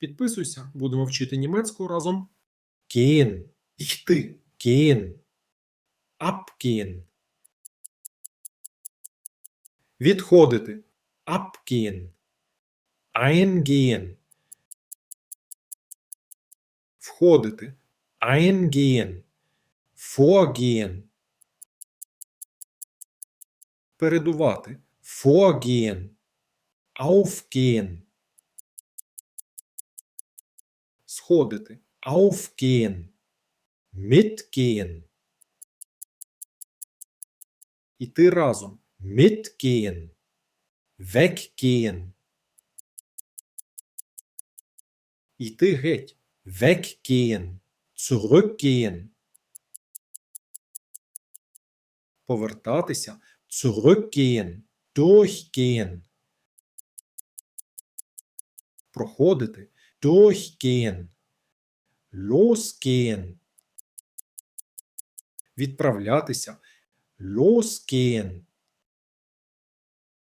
Підписуйся, будемо вчити німецьку разом. gehen, Йти. gehen, abgehen, Відходити. abgehen, eingehen, Входити. eingehen, vorgehen, Передувати. vorgehen, aufgehen, Сходити. aufgehen, mitgehen, Іти разом. mitgehen, weggehen, Йти геть. weggehen, zurückgehen, Повертатися. zurückgehen, durchgehen, Проходити. Durchgehen, losgehen, Відправлятися. losgehen,